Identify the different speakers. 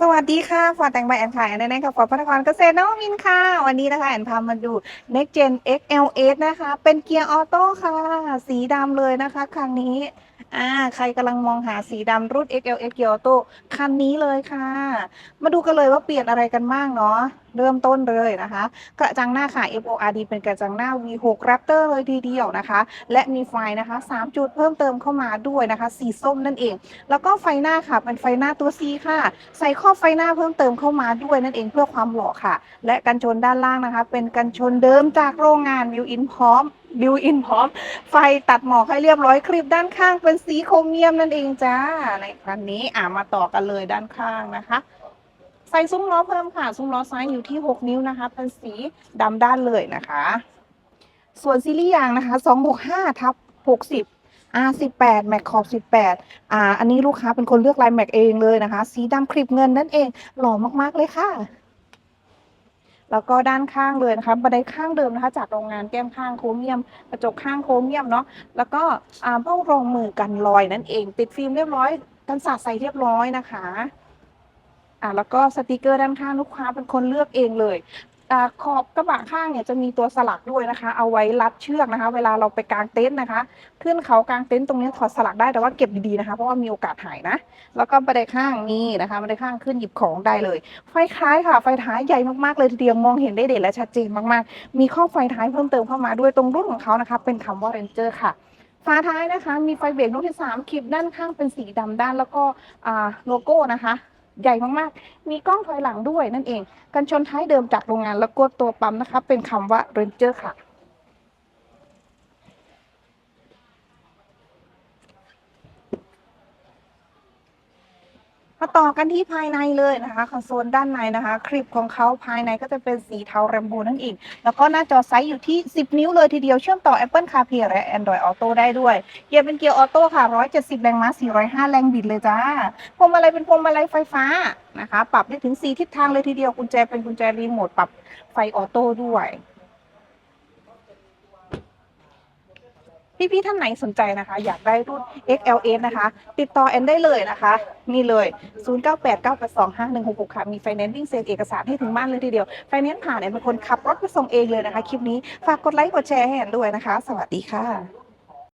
Speaker 1: สวัสดีค่ะฟอร์แต่งใบแอนขายแอนแนนกับฟอร์พัฒนครเกษตรนวมินค่ะ วันนี้นะคะ แอนพามาดู Next Gen XLS นะคะ เป็นเกียร์ออโต้ค่ะ สีดำเลยนะคะคันนี้ อ่า ใครกำลังมองหาสีดำรุ่น XLS เกียร์ออโต้คันนี้เลยค่ะ มาดูกันเลยว่าเปลี่ยนอะไรกันบ้างเนาะ เริ่มต้นเลยนะคะ กระจังหน้าค่ะ FORD เป็นกระจังหน้า V6 Raptor เลยทีเดียวนะคะ และมีไฟนะคะ 3 จุดเพิ่มเติมเข้ามาด้วยนะคะ สีส้มนั่นเอง แล้วก็ไฟหน้าค่ะ เป็นไฟหน้าตัว C ค่ะ ใส่ครอไฟหน้าเพิ่มเติมเข้ามาด้วยนั่นเองเพื่อความหล่อค่ะ และกันชนด้านล่างนะคะ เป็นกันชนเดิมจากโรงงานบิวอินพร้อมบิวอินพร้อม ไฟตัดหมอกให้เรียบร้อยคลิปด้านข้างเป็นสีโครเมียมนั่นเองจ้า ในคันนี้อ่ามาต่อกันเลยด้านข้างนะคะ ใส่ซุ้มล้อเพิ่มค่ะ ซุ้มล้อซ้ายอยู่ที่ 6 นิ้วนะคะ เป็นสีดำด้านเลยนะคะ ส่วนซีรีส์ยางนะคะ 265ทับ60 R18 แม็กขอบ18อ่าอันนี้ลูกค้าเป็นคนเลือกลายแม็กเองเลยนะคะ สีดำคลิปเงินนั่นเอง หล่อมากๆเลยค่ะ แล้วก็ด้านข้างเลยนะคะบันไดข้างเดิมนะคะ จากโรงงานแก้มข้างโครเมียม กระจกข้างโครเมียมเนาะ แล้วก็อ่าเบ้ารองมือกันรอยนั่นเอง ติดฟิล์มเรียบร้อย กันสาดใส่เรียบร้อยนะคะ อ่าแล้วก็สติกเกอร์ด้านข้างลูกค้าเป็นคนเลือกเองเลยอขอบกระบะข้างเนี่ยจะมีตัวสลักด้วยนะคะ เอาไว้รัดเชือกนะคะ เวลาเราไปกางเต็นท์นะคะ ขึ้นเขากางเต็นท์ตรงนี้ถอดสลักได้แต่ว่าเก็บดีๆนะคะ เพราะว่ามีโอกาสหายนะ แล้วก็บันไดข้างนี่นะคะบันไดข้างขึ้นหยิบของได้เลย ไฟท้ายค่ะ ไฟท้ายใหญ่มากๆเลยทีเดียวมองเห็นได้เด่นและชัดเจนมากๆ มีข้อไฟท้ายเพิ่มเติมเข้ามาด้วยตรงรุ่นของเขานะคะ เป็นคำว่า Ranger ค่ะฝาท้ายนะคะ มีไฟเบรกลูกที่3คลิปด้านข้างเป็นสีดำด้านแล้วก็โลโก้นะคะ ใหญ่มากๆ มีกล้องถอยหลังด้วยนั่นเอง กันชนท้ายเดิมจากโรงงานแล้วก็ตัวปั๊มนะคะ เป็นคำว่า Ranger ค่ะ มาต่อกันที่ภายในเลยนะคะคอนโซลด้านในนะคะ คลิปของเขาภายในก็จะเป็นสีเทาแรมโบนั่นเองแล้วก็หน้าจอไซส์อยู่ที่ 10 นิ้วเลยทีเดียวเชื่อมต่อ Apple CarPlay และ Android Auto ได้ด้วย เกียร์เป็นเกียร์ออโต้ค่ะ 170 แรงม้า 405 แรงบิดเลยจ้าพวงมาลัยเป็นพวงมาลัยไฟฟ้านะคะ ปรับได้ถึง 4 ทิศทางเลยทีเดียวกุญแจเป็นกุญแจรีโมทปรับไฟออโต้ด้วย พี่ๆท่านไหนสนใจนะคะ อยากได้รุ่น XLS นะคะ ติดต่อแอนได้เลยนะคะนี่เลย 0989825166 ค่ะ มีไฟแนนซ์วิ่งเซ็นเอกสารให้ถึงบ้านเลยทีเดียวไฟแนนซ์ผ่านแอนเป็นคนขับรถไปส่งเองเลยนะคะ คลิปนี้ฝากกดไลค์กดแชร์ให้แอนด้วยนะคะ สวัสดีค่ะ